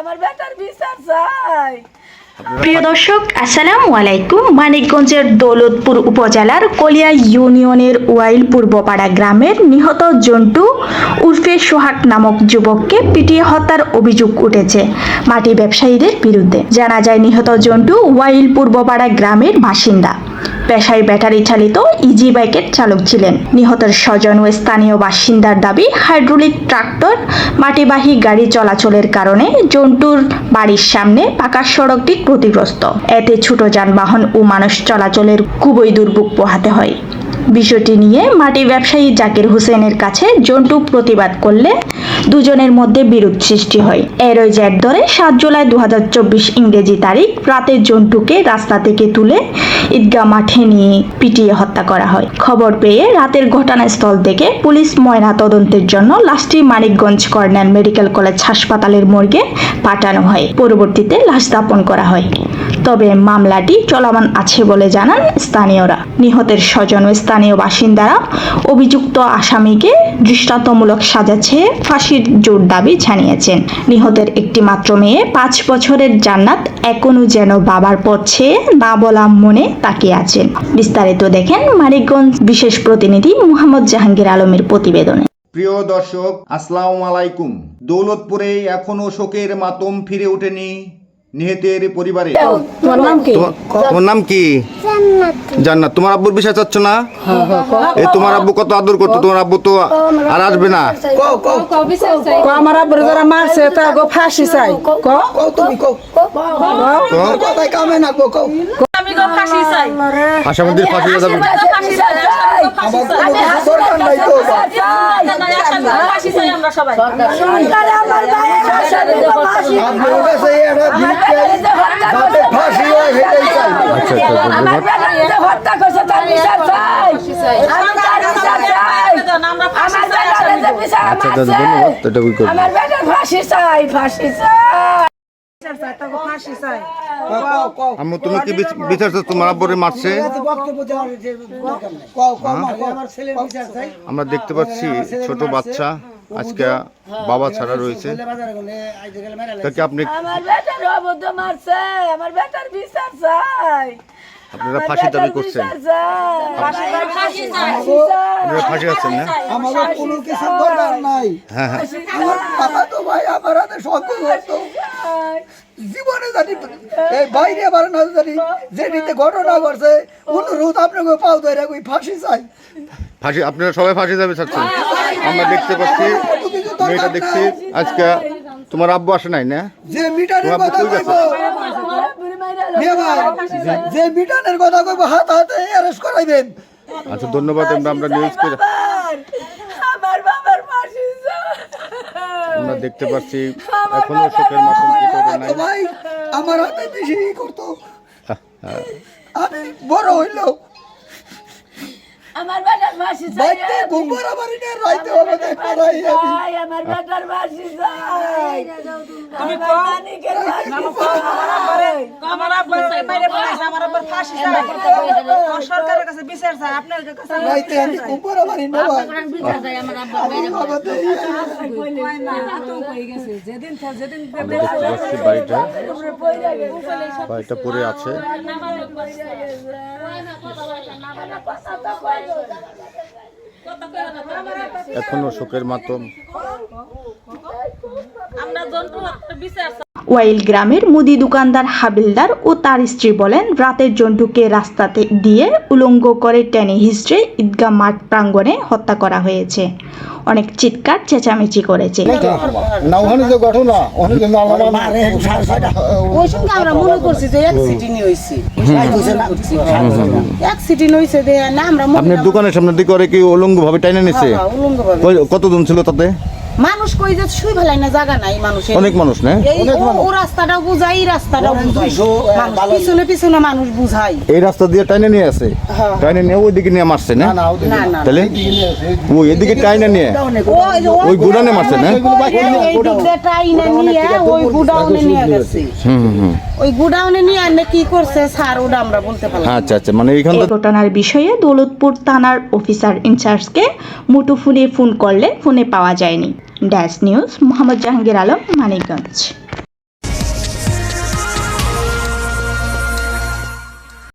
আমার বেটার বিচার চাই। প্রিয় দর্শক, আসসালামু আলাইকুম। মানিকগঞ্জের দৌলতপুর উপজেলার কলিয়া ইউনিয়নের ওয়াইল পূর্বপাড়া গ্রামের নিহত জন্টু উর্ফে সোহাগ নামক যুবককে পিটিয়ে হত্যার অভিযোগ উঠেছে মাটি ব্যবসায়ীদের বিরুদ্ধে। জানা যায়, নিহত জন্টু ওয়াইল পূর্বপাড়া গ্রামের বাসিন্দা। পেশায় ব্যাটারি চালিত ইজি বাইকের চালক ছিলেন। নিহতের স্বজন ও স্থানীয় বাসিন্দার দাবি, হাইড্রোলিক ট্রাক্টর, মাটিবাহী গাড়ি চলাচলের কারণে জন্টুর বাড়ির সামনে পাকা সড়কটি ক্ষতিগ্রস্ত। এতে ছোট যানবাহন ও মানুষ চলাচলের খুবই দুর্ভোগ পোহাতে হয়। বিষয়টি নিয়ে মাটি ব্যবসায়ী জাকির হোসেনের কাছে জন্টু প্রতিবাদ করলে দুজনের মধ্যে বিরোধ সৃষ্টি হয়। এরই জের ধরে সাত জুলাই দু হাজার চব্বিশ ইংরেজি তারিখ রাতে জন্টুকে রাস্তা থেকে তুলে ঈদগাহ মাঠে নিয়ে পিটিয়ে হত্যা করা হয়। খবর পেয়ে রাতের ঘটনাস্থল থেকে পুলিশ ময়না তদন্তের জন্য লাশটি মানিকগঞ্জ কর্নেল মেডিকেল কলেজ হাসপাতালের মর্গে পাঠানো হয়। পরবর্তীতে লাশ দাপন করা হয়। তবে মামলাটি চলমান আছে বলে জানান স্থানীয়রা। নিহতের স্বজন ও স্থানীয় বাসিন্দারা অভিযুক্ত আসামিকে দৃষ্টান্তমূলক সাজা চেয়ে ফাঁসির জোর দাবি জানিয়েছেন। নিহতের একটি মাত্র মেয়ে পাঁচ বছরের জান্নাত এখনও যেন বাবার পথ না বলা মনে তাকিয়ে আছেন। বিস্তারিত দেখেন মানিকগঞ্জ বিশেষ প্রতিনিধি মোহাম্মদ জাহাঙ্গীর আলমের প্রতিবেদনে। প্রিয় দর্শক, আসসালামু আলাইকুম। দৌলতপুরে এখনও শোকের মাতম ফিরে ওঠেনি নিহতের পরিবারে তোমার নাম কি তোমার তোমার নাম কি জান্নাত তোমার আব্বুর বিষয় চাচ্ছ না এই তোমার আব্বু কত আদর করতো তোমার আব্বু তো আর আসবে না আমার আব্বুর যারা মারছে তা গো ফাঁসি চাই ক আমি ফাঁসি চাই ফাঁসি যাবে তো ফাঁসি হয় চাই আচ্ছা আচ্ছা হত্যা করছে তার বিচার চাই আচ্ছা দাদা ধন্যবাদ এটা আমার বেটার ফাঁসি চাই ফাঁসি চাই ফাঁসি তুমি কি বিচ- বিচার চাচ্ছ? তোমার আব্বুরে মারছে? আমরা দেখতে পাচ্ছি ছোট বাচ্চা আজকে বাবা ছাড়া রয়েছে। তাকে আপনি আপনারা ফাঁসি দাবি করছেন? আপনারা ফাঁসি আছেন না? আমাদের কোনো কিছু দরকার নাই। হ্যাঁ হ্যাঁ। আমার তো ভাই আমার হাতে করতো জীবনে জানি এই বাইরে আবার না জানি যে যেটিতে ঘটনা ঘটছে অনুরোধ আপনাকে পাও ধরে ওই ফাঁসি চাই। ফাঁসি আপনারা সবাই ফাঁসি যাবে চাচ্ছেন আমরা দেখতে পাচ্ছি মেয়েটা দেখছি আজকে তোমার আব্বু আসে নাই না? যে মিটারের কথা কইব। যে মিটারের কথা কইব হাত হাতে অ্যারেস্ট করাইবেন। আচ্ছা ধন্যবাদ আমরা নিউজ করে আমার বাবার ফাঁসি চাই আমরা দেখতে পাচ্ছি এখনও শোকের মাধ্যম কেটে ওঠে নাই। ভাই আমার হাতে বেশি করতো। আমি বড় হইল। আমার বেটার মাসি চাই আমার বেটার মাসি চাই তুমি চাই বাইরে আমার আব্বুর ফাঁসি চাই সরকারের কাছে বিচার চাই আপনার কাছে আমি পাচ্ছি বাড়িটা বাড়িটা পড়ে আছে। এখনও শোকের মাধ্যম। ওয়াইল গ্রামের মুদি দোকানদার হাবিলদার ও তার স্ত্রী বলেন রাতের জন্টুকে রাস্তাতে দিয়ে উলঙ্গ করে টেনে হিস্ট্রে ঈদগাহ মাঠ প্রাঙ্গণে হত্যা করা হয়েছে। অনেক চিৎকার চেঁচামেচি করেছে। না ওখানে যে ঘটনা ওখানে যে ওই সঙ্গে আমরা মনে করছি যে অ্যাক্সিডেন্ট হয়েছে অ্যাক্সিডেন্ট হয়েছে যে না আমরা আপনার দোকানের সামনে দিকে কি উলঙ্গ ভাবে টাইনে নিছে? হ্যাঁ, কতজন ছিল তাতে? মানুষ কই যে শুই ফেলাই না জায়গা নাই মানুষের। অনেক মানুষ না? ও- ও রাস্তাটাও বুঝাই এই রাস্তাটাও বুঝাই পিছনে পিছনে মানুষ বুঝাই এই রাস্তা দিয়ে টাইনে নিয়ে আসে? টাইনে নিয়ে ওই দিকে নিয়ে মারছে না? না না তাহলে? ওই এদিকে টাইনে নিয়ে? ওই গুদানে মারছে না? এই দুধটা ইনে নিয়ে ওই গুডাউনে নিয়ে গেছে। হুম হুম, হুম। ওই গুডাউনে নিয়ে আনে কি করছে? স্যার ওটা আমরা বলতে পারলাম না। আচ্ছা আচ্ছা মানে এইখান থেকে ঘটনার বিষয়ে দৌলতপুর থানার অফিসার ইনচার্জকে মুঠোফোনে ফোন করলে ফোনে পাওয়া যায়নি। Dash news Mohammad Jahangir Alam Manikganj.